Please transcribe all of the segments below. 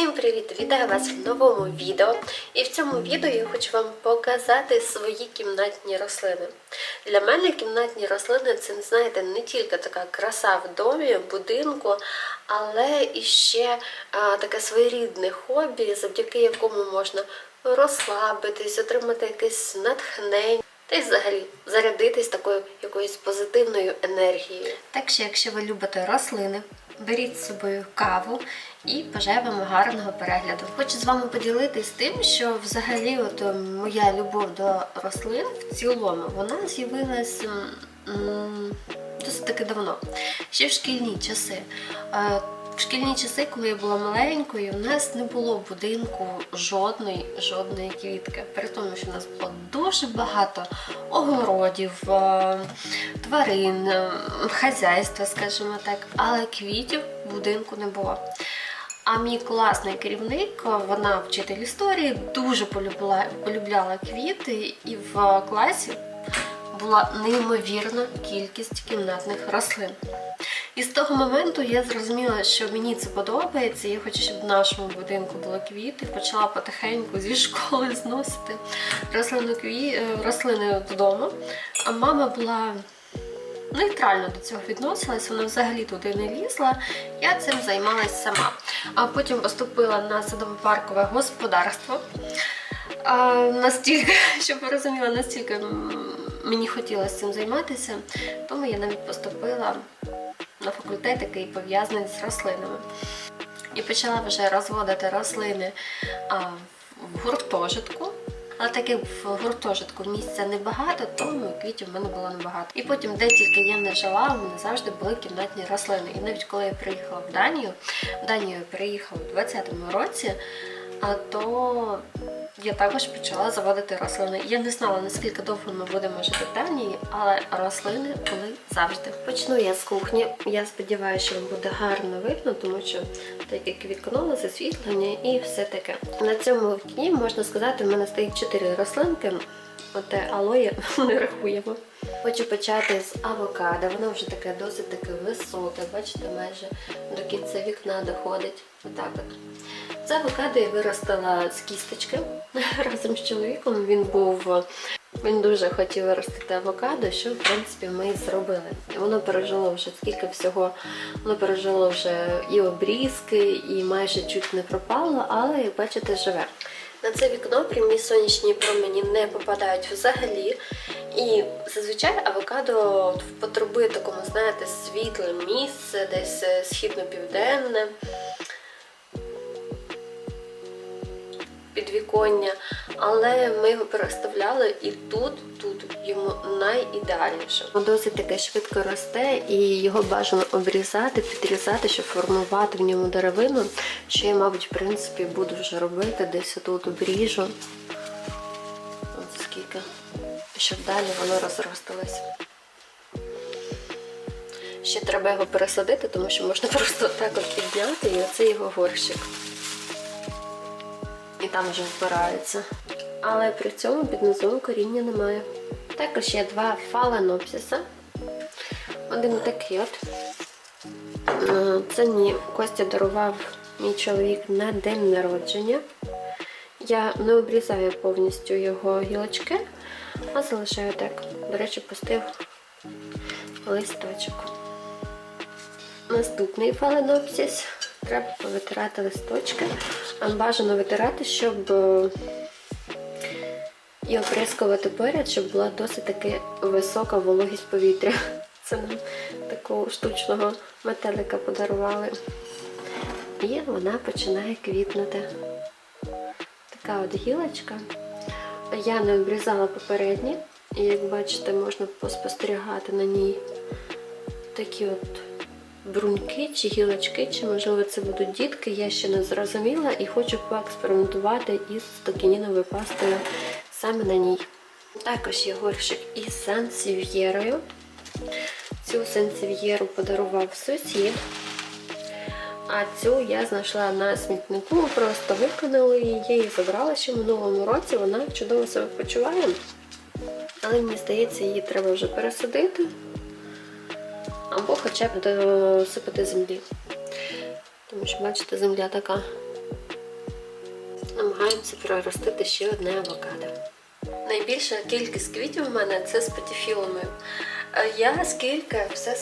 Всім привіт! Вітаю вас в новому відео. І в цьому відео я хочу вам показати свої кімнатні рослини. Для мене кімнатні рослини це, знаєте, не тільки така краса в домі, будинку, але і ще а, таке своєрідне хобі, завдяки якому можна розслабитись, отримати якесь натхнення. Та й взагалі зарядитись такою якоюсь позитивною енергією. Так що, якщо ви любите рослини, беріть з собою каву і бажаю вам гарного перегляду. Хочу з вами поділитись тим, що взагалі от е, моя любов до рослин в цілому вона з'явилась досить таки давно, ще в шкільні часи. Е, В шкільні часи, коли я була маленькою, у нас не було в будинку жодної жодної квітки. При тому, що у нас було дуже багато огородів, е, тварин, е, хазяйства, скажімо так, але квітів в будинку не було. А мій класний керівник, вона вчитель історії, дуже полюбила, полюбляла квіти, і в класі була неймовірна кількість кімнатних рослин. І з того моменту я зрозуміла, що мені це подобається. Я хочу, щоб в нашому будинку були квіти. Почала потихеньку зі школи зносити рослину кві... е, рослини додому. А мама була нейтрально до цього відносилась, вона взагалі туди не лізла. Я цим займалась сама. А потім поступила на садово-паркове господарство. А, настільки, щоб ви розуміли, настільки мені хотілося цим займатися, тому я навіть поступила на факультет, який пов'язаний з рослинами. І почала вже розводити рослини а, в гуртожитку. Але так як в гуртожитку місця небагато, тому квітів в мене було небагато. І потім, де тільки я не жила, у мене завжди були кімнатні рослини. І навіть коли я приїхала в Данію, в Данію я приїхала у 20-му році, то я також почала заводити рослини. Я не знала, наскільки довго ми будемо жити в Данії, але рослини були завжди. Почну я з кухні. Я сподіваюся, що вам буде гарно видно, тому що так як вікно, засвітлення і все таке. На цьому вікні можна сказати, в мене стоїть чотири рослинки. Оте алоє не рахуємо. Хочу почати з авокадо. Воно вже таке досить таке високе. Бачите, майже до кінця вікна доходить. Отак от. Це авокадо я виростила з кісточки разом з чоловіком. Він був. Він дуже хотів виростити авокадо, що в принципі ми і зробили. Воно пережило вже скільки всього, воно пережило вже і обрізки, і майже чуть не пропало, але як бачите, живе. На це вікно прямі сонячні промені не попадають взагалі. І зазвичай авокадо потребує такому, знаєте, світле місце, десь е, східно-південне. Підвіконня, але ми його переставляли і тут, тут йому найідеальніше. Досить таке швидко росте, і його бажано обрізати, підрізати, щоб формувати в ньому деревину. Що я, мабуть, в принципі, буду вже робити, десь тут обріжу. От скільки. Щоб далі воно розросталося. Ще треба його пересадити, тому що можна просто так от підняти, і оце його горщик і там вже вбирається. Але при цьому під коріння немає. Також є два фаленопсиса. Один такий от. Е, Це мені Костя дарував мій чоловік на день народження. Я не обрізаю повністю його гілочки, а залишаю так. До речі, пустив листочок. Наступний фаленопсис. Треба повитирати листочки. Бажано витирати, щоб е, і оприскувати поряд, щоб була досить таки висока вологість повітря. Це нам такого штучного метелика подарували. І вона починає квітнути. Така от гілочка. Я не обрізала попередні, і як бачите, можна поспостерігати на ній такі от бруньки чи гілочки, чи можливо це будуть дітки, я ще не зрозуміла і хочу поекспериментувати із токініновою пастою саме на ній. Також є горщик із сансів'єрою. Цю сансів'єру подарував сусід. А цю я знайшла на смітнику, просто виконала її, її забрала ще в минулому році, вона чудово себе почуває. Але мені здається, її треба вже пересадити або хоча б досипати землі. Тому що, бачите, земля така намагаємося проростити ще одне авокадо. Найбільша кількість квітів у мене це з патіфілами. Е, Я скільки все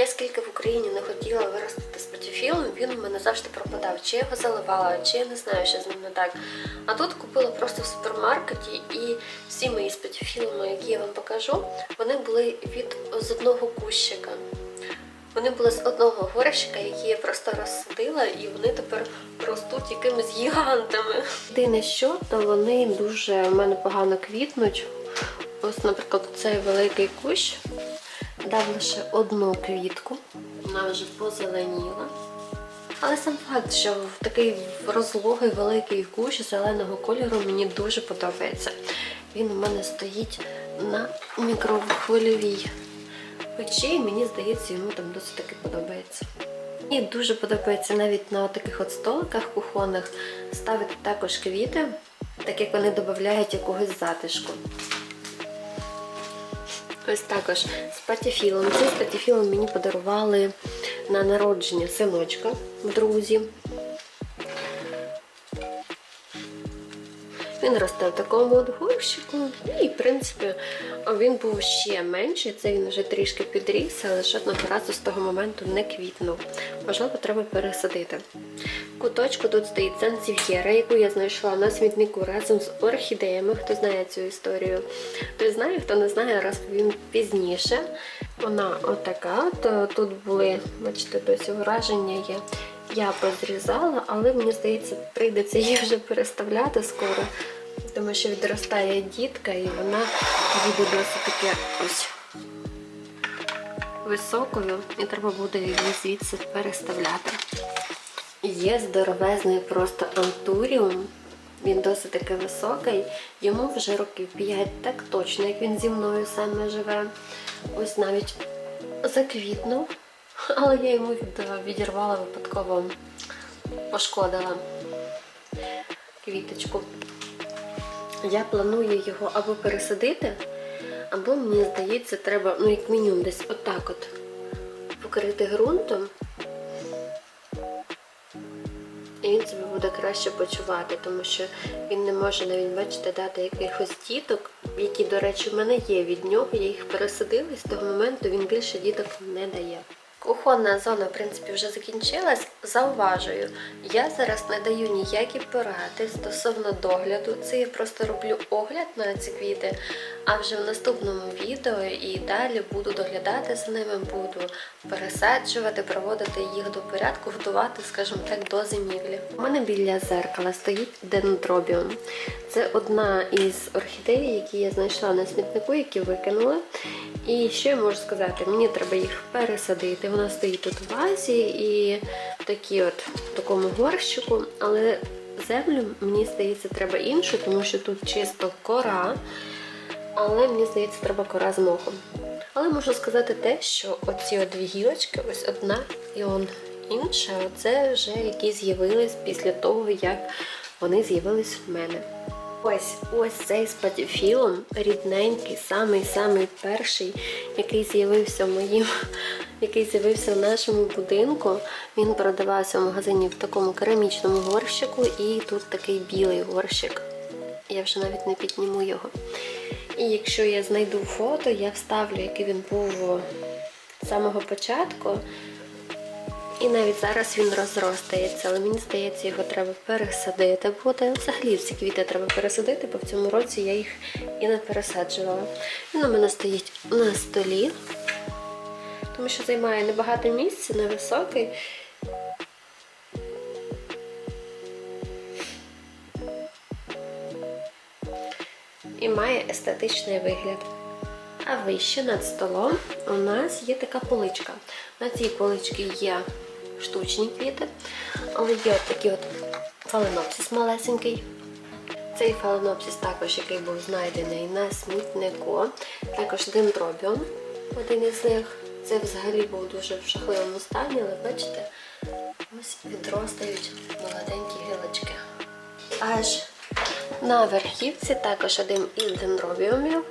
я скільки в Україні не хотіла виростити з він у мене завжди пропадав. Чи я його заливала, чи я не знаю, що з ним не так. А тут купила просто в супермаркеті, і всі мої з які я вам покажу, вони були від з одного кущика. Вони були з одного горщика, який я просто розсадила, і вони тепер ростуть якимись гігантами. Єдине що, то вони дуже в мене погано квітнуть. Ось, наприклад, цей великий кущ дав лише одну квітку, вона вже позеленіла. Але сам факт, що в такий розлогий великий кущ зеленого кольору мені дуже подобається. Він у мене стоїть на мікрохвильовій печі, і мені здається, йому там досить таки подобається. І дуже подобається навіть на таких от столиках кухонних ставити також квіти, так як вони додають якогось затишку. Ось також з патіфілом. Цей з патіфілом мені подарували на народження синочка в друзі. Він росте в такому от горщику. І, в принципі, він був ще менший, це він вже трішки підріс, але жодного разу з того моменту не квітнув. Можливо, треба пересадити. Куточку тут стоїть Занзів'єра, яку я знайшла на смітнику разом з орхідеями. Хто знає цю історію, той знає, хто не знає, розповім пізніше. Вона отака. То тут були, бачите, досі враження є. Я позрізала, але мені здається, прийдеться її вже переставляти скоро, тому що відростає дітка і вона буде досить таке ось високою, і треба буде її звідси переставляти. Є здоровезний просто антуріум. Він досить таки високий, йому вже років 5, так точно, як він зі мною саме живе. Ось навіть заквітнув, але я йому відірвала випадково, пошкодила квіточку. Я планую його або пересадити, або, мені здається, треба, ну, як мінімум, десь отак от покрити ґрунтом. І він себе буде краще почувати, тому що він не може навіть, бачите, дати якихось діток, які, до речі, в мене є від нього. Я їх пересадила і з того моменту він більше діток не дає. Кухонна зона, в принципі, вже закінчилась. Зауважую, я зараз не даю ніякі поради стосовно догляду. Це я просто роблю огляд на ці квіти, а вже в наступному відео і далі буду доглядати за ними, буду пересаджувати, приводити їх до порядку, готувати, скажімо так, до зимівлі. У мене біля зеркала стоїть дендробіум. Це одна із орхідей, які я знайшла на смітнику, які викинули. І що я можу сказати? Мені треба їх пересадити. Вона стоїть тут в вазі і такі от в такому горщику, але землю, мені здається, треба іншу, тому що тут чисто кора. Але мені здається, треба кора з мохом. Але можу сказати те, що оці от дві гілочки, ось одна і он інша, це вже які з'явились після того, як вони з'явились в мене. Ось ось цей з патіфілом, рідненький, самий-самий перший, який з'явився в моїм, який з'явився в нашому будинку. Він продавався в магазині в такому керамічному горщику, і тут такий білий горщик. Я вже навіть не підніму його. І якщо я знайду фото, я вставлю, який він був з самого початку. І навіть зараз він розростається, але мені здається, його треба пересадити буде. Взагалі ці квіти треба пересадити, бо в цьому році я їх і не пересаджувала. Він у мене стоїть на столі, тому що займає небагато місця, невисокий. І має естетичний вигляд. А вище над столом у нас є така поличка. На цій поличці є штучні квіти, але є от такий от фаленопсис малесенький. Цей фаленопсис також, який був знайдений на смітнику, також дендробіон, один із них. Це взагалі був дуже в жахливому стані, але бачите, ось відростають молоденькі гілочки. Аж на верхівці також один із дендробіумів.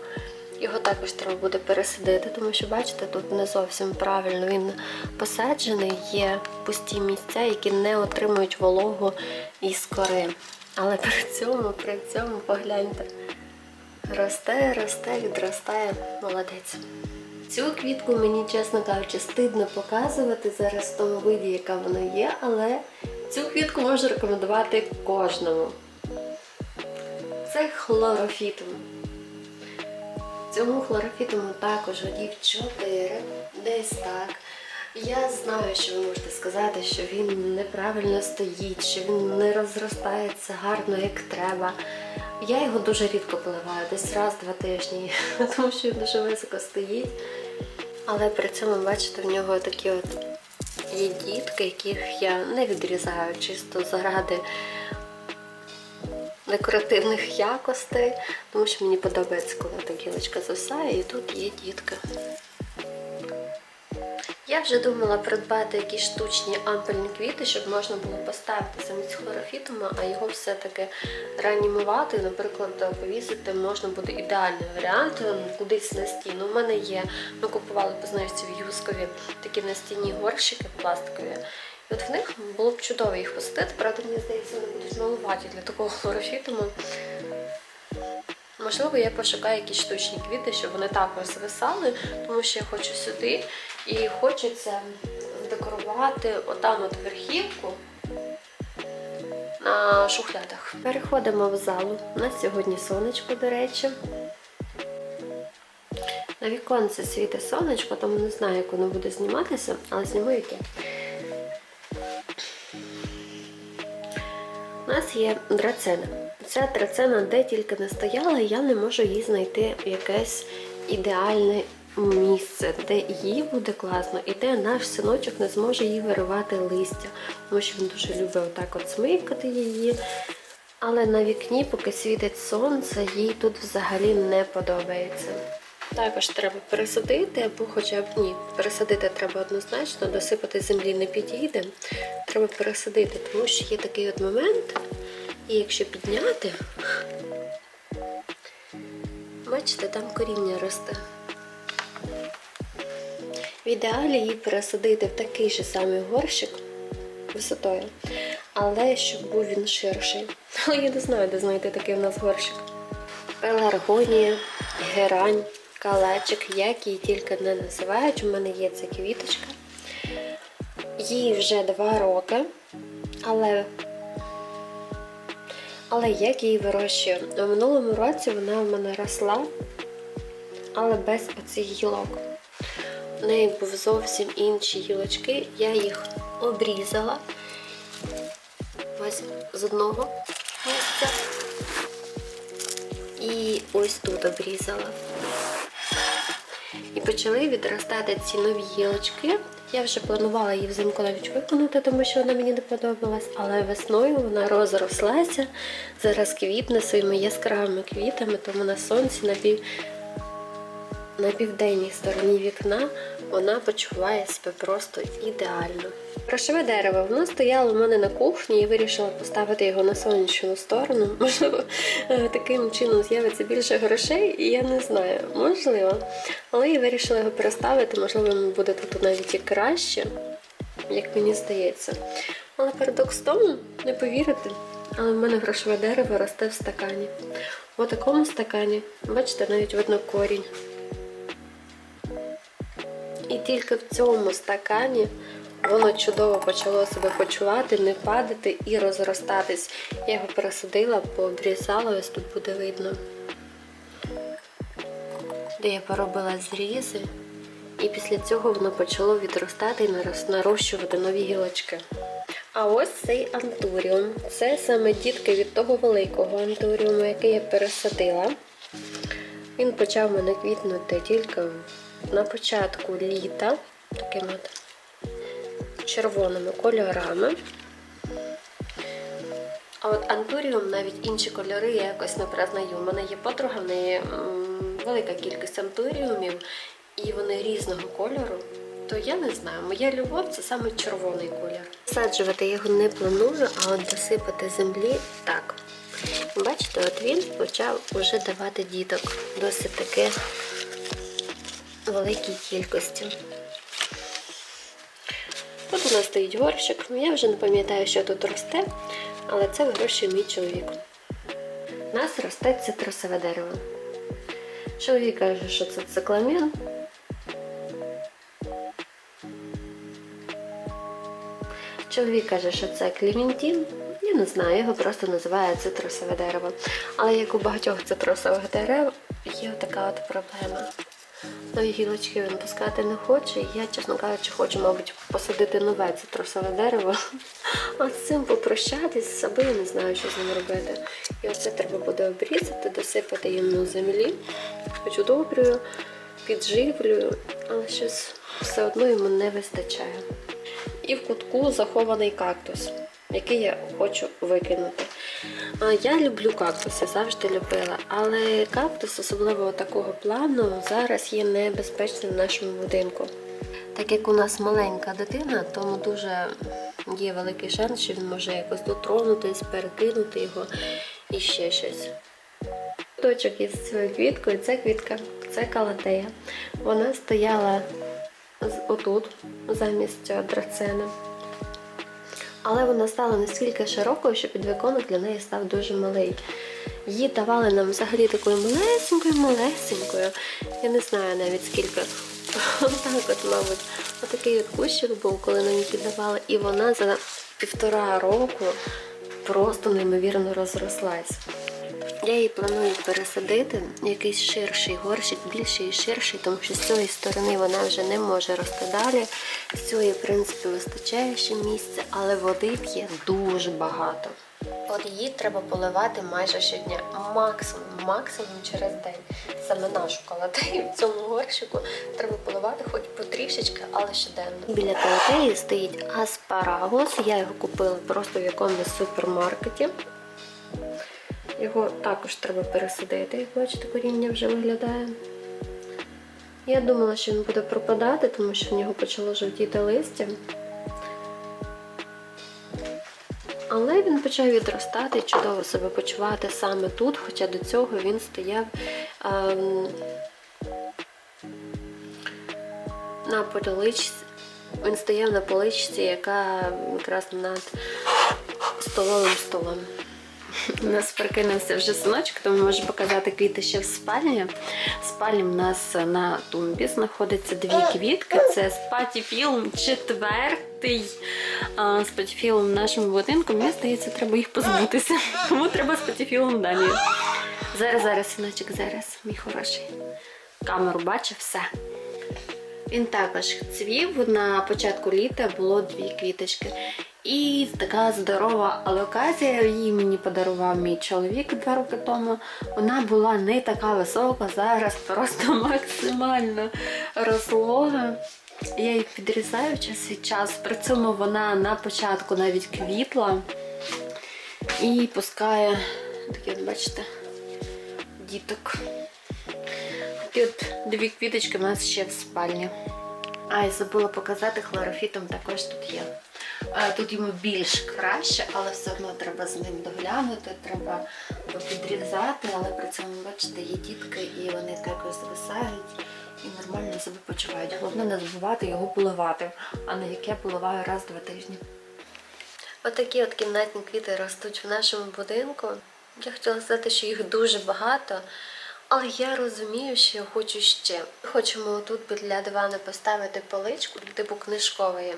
Його також треба буде пересадити, тому що, бачите, тут не зовсім правильно він посаджений, є пусті місця, які не отримують вологу із кори. Але при цьому, при цьому погляньте. Росте, росте, відростає, молодець. Цю квітку мені, чесно кажучи, стидно показувати зараз в тому виді, яка вона є, але цю квітку можу рекомендувати кожному. Це хлорофітум. Цьому хлорофітуму також годів 4, десь так. Я знаю, що ви можете сказати, що він неправильно стоїть, що він не розростається гарно, як треба. Я його дуже рідко поливаю, десь раз-два тижні, тому що він дуже високо стоїть. Але при цьому, бачите, в нього такі от є дітки, яких я не відрізаю чисто заради декоративних якостей, тому що мені подобається, коли та гілочка зависає, і тут є дітка. Я вже думала придбати якісь штучні ампельні квіти, щоб можна було поставити замість хлорофітума, а його все-таки реанімувати. Наприклад, повісити можна буде ідеальний варіант кудись на стіну. У мене є, ми купували по знижці в Юскові такі настінні горщики пластикові. І от в них було б чудово їх посадити. Правда, мені здається, вони будуть малуваті для такого хлорофітуму. Можливо, я пошукаю якісь штучні квіти, щоб вони також звисали, тому що я хочу сюди і хочеться декорувати отам от верхівку на шухлядах. Переходимо в залу. У нас сьогодні сонечко, до речі. На віконце світить сонечко, тому не знаю, як воно буде зніматися, але зніму яке. У нас є драцена. Ця драцена де тільки не стояла, я не можу їй знайти якесь ідеальне місце, де їй буде класно, і де наш синочок не зможе їй виривати листя, тому що він дуже любить отак от смикати її. Але на вікні, поки світить сонце, їй тут взагалі не подобається. Також треба пересадити, або хоча б ні, пересадити треба однозначно, досипати землі не підійде. Треба пересадити, тому що є такий от момент, і якщо підняти, бачите, там коріння росте. В ідеалі її пересадити в такий же самий горщик висотою, але щоб був він ширший. Я не знаю, де знайти такий у нас горщик. Пеларгонія, герань, калачик, як її тільки не називають. У мене є ця квіточка. Їй вже два роки, але але як її вирощую? У минулому році вона в мене росла, але без оцих гілок. У неї був зовсім інші гілочки, я їх обрізала. Ось з одного місця. І ось тут обрізала. І почали відростати ці нові гілочки. Я вже планувала її взимку навіть виконати, тому що вона мені не подобалась, але весною вона розрослася. Зараз квітне своїми яскравими квітами, тому на сонці на пів... на південній стороні вікна вона почуває себе просто ідеально. Грошове дерево, воно стояло у мене на кухні і вирішила поставити його на сонячну сторону. Можливо, е, таким чином з'явиться більше грошей, і я не знаю, можливо. Але я вирішила його переставити, можливо, буде тут навіть і краще, як мені здається. Але парадокс в тому, не повірите, але в мене грошове дерево росте в стакані. В такому стакані, бачите, навіть видно корінь. І тільки в цьому стакані воно чудово почало себе почувати, не падати і розростатись. Я його пересадила, пообрізала, ось тут буде видно, де я поробила зрізи. І після цього воно почало відростати і нарощувати нові гілочки. А ось цей антуріум. Це саме дітки від того великого антуріуму, який я пересадила. Він почав мене квітнути тільки на початку літа, такими от червоними кольорами. А от антуріум, навіть інші кольори я якось не признаю. У мене є подруга, в неї велика кількість антуріумів, і вони різного кольору. То я не знаю, моя любов це саме червоний колір. Саджувати його не планую, а от досипати землі так. Бачите, от він почав уже давати діток досить таки великій кількості. Тут у нас стоїть горщик. Я вже не пам'ятаю, що тут росте. Але це вирощує мій чоловік. У нас росте цитрусове дерево. Чоловік каже, що це цикламен. Чоловік каже, що це клементін. Я не знаю, його просто називають цитрусове дерево. Але як у багатьох цитрусових дерев є така от проблема. Нові гілочки він не хоче. Я, чесно кажучи, хочу, мабуть, посадити нове цитрусове дерево. А з цим попрощатись з собою, не знаю, що з ним робити. І оце треба буде обрізати, досипати йому землі. Хоч удобрюю, підживлюю, але щось все одно йому не вистачає. І в кутку захований кактус, який я хочу викинути. Я люблю кактуси, завжди любила, але кактус, особливо такого плану, зараз є небезпечним в нашому будинку. Так як у нас маленька дитина, тому дуже є великий шанс, що він може якось дотронутись, перекинути його і ще щось. Точок із цією квіткою це квітка, це калатея. Вона стояла отут, замість драцени. Але вона стала настільки широкою, що підвіконок для неї став дуже малий. Її давали нам взагалі такою малесенькою, малесенькою. Я не знаю навіть скільки. Отак от, мабуть. Отакий от кущик був, коли нам її давали, і вона за півтора року просто неймовірно розрослась. Я її планую пересадити якийсь ширший горщик, більший і ширший, тому що з цієї сторони вона вже не може рости далі. З цієї, в принципі, вистачає ще місця, але води п'є дуже багато. От її треба поливати майже щодня, максимум, максимум через день. Саме нашу калатею в цьому горщику треба поливати хоч потрішечки, але щоденно. Біля калатеї стоїть аспарагус. Я його купила просто в якомусь супермаркеті. Його також треба пересадити, як бачите, коріння вже виглядає. Я думала, що він буде пропадати, тому що в нього почало жовтіти листя. Але він почав відростати чудово себе почувати саме тут, хоча до цього він стояв ем, на поличці. Він стояв на поличці, яка якраз над столовим столом. У нас прикинувся вже синочок, тому можу показати квіти ще в спальні. В спальні в нас на тумбі знаходиться дві квітки. Це спатіфілм четвертий. Спатіфілм в нашому будинку. Мені здається, треба їх позбутися. Тому треба спатіфілм далі. Зараз, зараз, синочок, зараз, мій хороший. Камеру бачив все. Він також цвів. На початку літа було дві квіточки. І така здорова алоказія, її мені подарував мій чоловік два роки тому. Вона була не така висока, зараз просто максимально розлога. Я її підрізаю час від часу. При цьому вона на початку навіть квітла і пускає такі, бачите, діток. І от дві квіточки в нас ще в спальні. А, і забула показати, хлорофітом також тут є. Тут йому більш краще, але все одно треба з ним доглянути, треба підрізати, але при цьому, бачите, є дітки і вони також зависають і нормально себе почувають. Головне не забувати його поливати, а не яке поливаю раз-два тижні. Отакі от кімнатні квіти ростуть в нашому будинку. Я хотіла сказати, що їх дуже багато, але я розумію, що я хочу ще. Хочемо тут біля дивана поставити поличку, типу книжкової.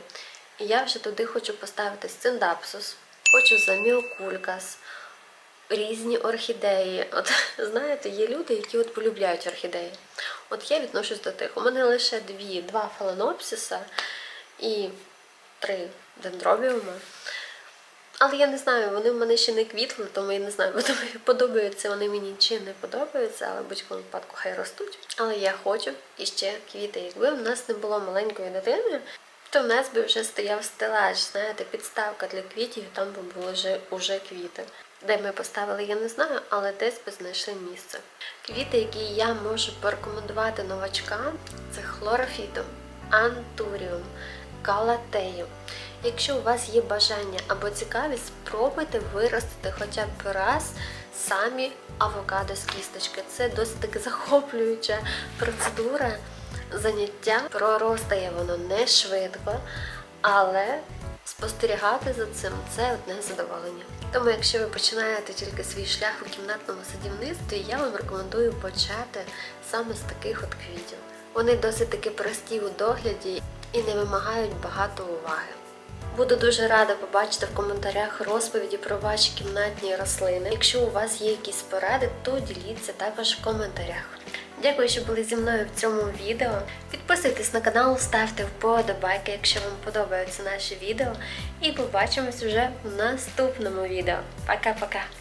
І я вже туди хочу поставити сциндапсус, хочу замілкулькас, різні орхідеї. От знаєте, є люди, які от полюбляють орхідеї. От я відношусь до тих. У мене лише дві, два фаленопсиса і три дендробіума. Але я не знаю, вони в мене ще не квітли, тому я не знаю, подобаються вони мені чи не подобаються, але будь-якому випадку хай ростуть. Але я хочу іще квіти. Якби в нас не було маленької дитини, то в нас би вже стояв стелаж, знаєте, підставка для квітів, там би були вже уже квіти. Де ми поставили, я не знаю, але десь би знайшли місце. Квіти, які я можу порекомендувати новачкам, це хлорофітум, антуріум, калатею. Якщо у вас є бажання або цікавість, спробуйте виростити хоча б раз самі авокадо з кісточки. Це досить таки захоплююча процедура заняття. Проростає воно не швидко, але спостерігати за цим це одне задоволення. Тому, якщо ви починаєте тільки свій шлях у кімнатному садівництві, я вам рекомендую почати саме з таких от квітів. Вони досить таки прості у догляді і не вимагають багато уваги. Буду дуже рада побачити в коментарях розповіді про ваші кімнатні рослини. Якщо у вас є якісь поради, то діліться також в коментарях. Дякую, що були зі мною в цьому відео. Підписуйтесь на канал, ставте вподобайки, якщо вам подобаються наші відео. І побачимось вже в наступному відео. Пока-пока!